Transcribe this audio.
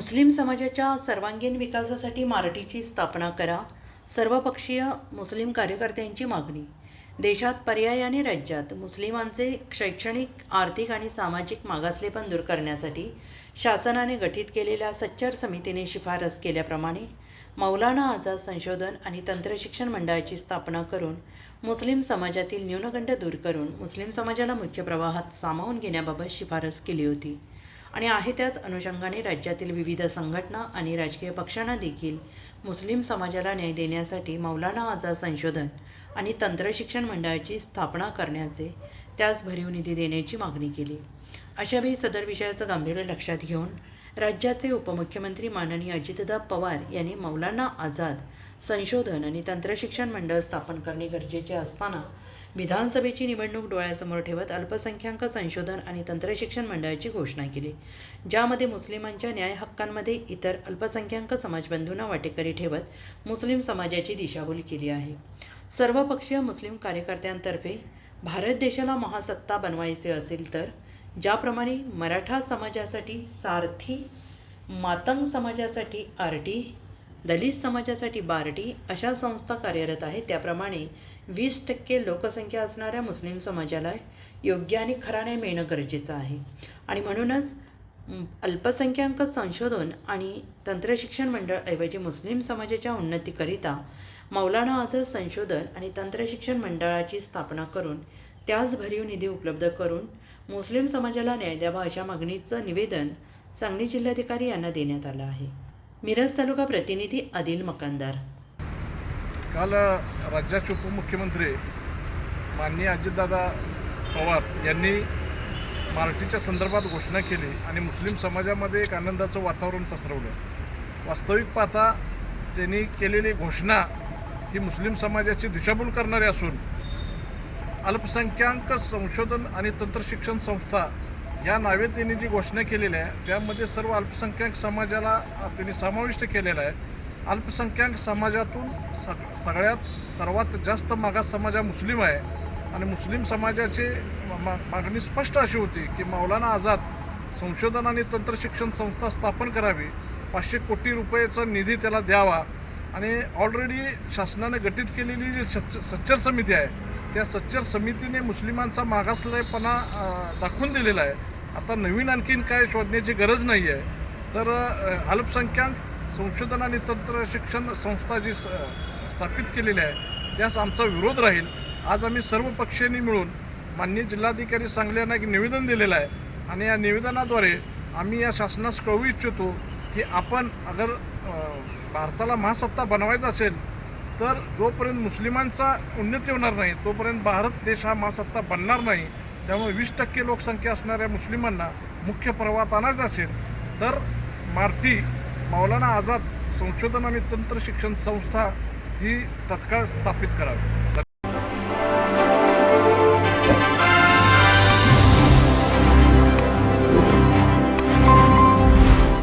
मुस्लिम समाजाच्या सर्वांगीण विकासासाठी मार्टीची स्थापना करा. सर्वपक्षीय मुस्लिम कार्यकर्त्यांची मागणी. देशात पर्यायाने राज्यात मुस्लिमांचे शैक्षणिक आर्थिक आणि सामाजिक मागासलेपण दूर करण्यासाठी शासनाने गठीत केलेल्या सच्चर समितीने शिफारस केल्याप्रमाणे मौलाना आझाद संशोधन आणि तंत्रशिक्षण मंडळाची स्थापना करून मुस्लिम समाजातील न्यूनगंड दूर करून मुस्लिम समाजाला मुख्य प्रवाहात सामावून घेण्याबाबत शिफारस केली होती. आणि आहे त्याच अनुषंगाने राज्यातील विविध संघटना आणि राजकीय पक्षांना देखील मुस्लिम समाजाला न्याय देण्यासाठी मौलाना आझाद संशोधन आणि तंत्रशिक्षण मंडळाची स्थापना करण्याचे त्यास भरीव निधी देण्याची मागणी केली. अशावेळी सदर विषयाचं गांभीर्य लक्षात घेऊन राज्याचे उपमुख्यमंत्री माननीय अजितदा पवार यांनी मौलाना आझाद संशोधन आणि तंत्रशिक्षण मंडळ स्थापन करणे गरजेचे असताना विधानसभेची निवडणूक डोळ्यासमोर ठेवत अल्पसंख्याक संशोधन आणि तंत्रशिक्षण मंडळाची घोषणा केली ज्यामध्ये मुस्लिमांच्या न्याय हक्कांमध्ये इतर अल्पसंख्याक समाजबंधूंना वाटेकरी ठेवत मुस्लिम समाजाची दिशाभूल केली आहे. सर्वपक्षीय मुस्लिम कार्यकर्त्यांतर्फे भारत देशाला महासत्ता बनवायचे असेल तर ज्याप्रमाणे मराठा समाजासाठी सारथी मातंग समाजासाठी आरटी दलित समाजासाठी बार्टी अशा संस्था कार्यरत आहेत. त्याप्रमाणे वीस टक्के लोकसंख्या असणाऱ्या मुस्लिम समाजाला योग्य आणि खरा न्याय मिळणं गरजेचं आहे. आणि म्हणूनच अल्पसंख्याक संशोधन आणि तंत्रशिक्षण मंडळऐवजी मुस्लिम समाजाच्या उन्नतीकरिता मौलाना आझाद संशोधन आणि तंत्रशिक्षण मंडळाची स्थापना करून त्याच भरीव निधी उपलब्ध करून मुस्लिम समाजाला न्याय द्यावा अशा मागणीचं निवेदन सांगली जिल्हाधिकारी यांना देण्यात आलं आहे. मिरज तालुका प्रतिनिधी आदिल मकानदार. काल राज्याचे उपमुख्यमंत्री माननीय अजितदादा पवार यांनी मराठीच्या संदर्भात घोषणा केली आणि मुस्लिम समाजामध्ये एक आनंदाचं वातावरण पसरवलं. वास्तविक पाहता त्यांनी केलेली घोषणा ही मुस्लिम समाजाची दिशाभूल करणारी असून अल्पसंख्याक संशोधन आणि तंत्रशिक्षण संस्था या नावे त्यांनी जी घोषणा केलेली आहे त्यामध्ये सर्व अल्पसंख्याक समाजाला त्यांनी समाविष्ट केलेलं आहे. अल्पसंख्याक समाजातून सग सगळ्यात सर्वात जास्त मागास समाज हा मुस्लिम आहे. आणि मुस्लिम समाजाची मा मागणी स्पष्ट अशी होती की मौलाना आझाद संशोधन आणि तंत्रशिक्षण संस्था स्थापन करावी. पाचशे कोटी रुपयाचा निधी त्याला द्यावा. आणि ऑलरेडी शासनाने गठीत केलेली जी सच्च सच्चर समिती आहे त्या सच्चर समितीने मुस्लिमांचा मागासलेपणा दाखवून दिलेला आहे. आता नवीन आणखीन काय शोधण्याची गरज नाही आहे. तर अल्पसंख्याक संशोधन आणि तंत्रशिक्षण संस्था जी स स्थापित केलेली आहे त्यास आमचा विरोध राहील. आज आम्ही सर्व पक्षांनी मिळून माननीय जिल्हाधिकारी सांगली यांना एक निवेदन दिलेलं आहे. आणि या निवेदनाद्वारे आम्ही या शासनास कळवू इच्छितो की आपण अगर भारताला महासत्ता बनवायचा असेल तर जोपर्यंत मुस्लिमांचा उन्नती होणार नाही तोपर्यंत भारत देश हा महासत्ता बनणार नाही. त्यामुळे वीस टक्के लोकसंख्या असणाऱ्या मुस्लिमांना मुख्य प्रवाहात आणायचं असेल तर मार्टी मौलाना आझाद संशोधन आणि तंत्रशिक्षण संस्था ही तत्काळ स्थापित करावी.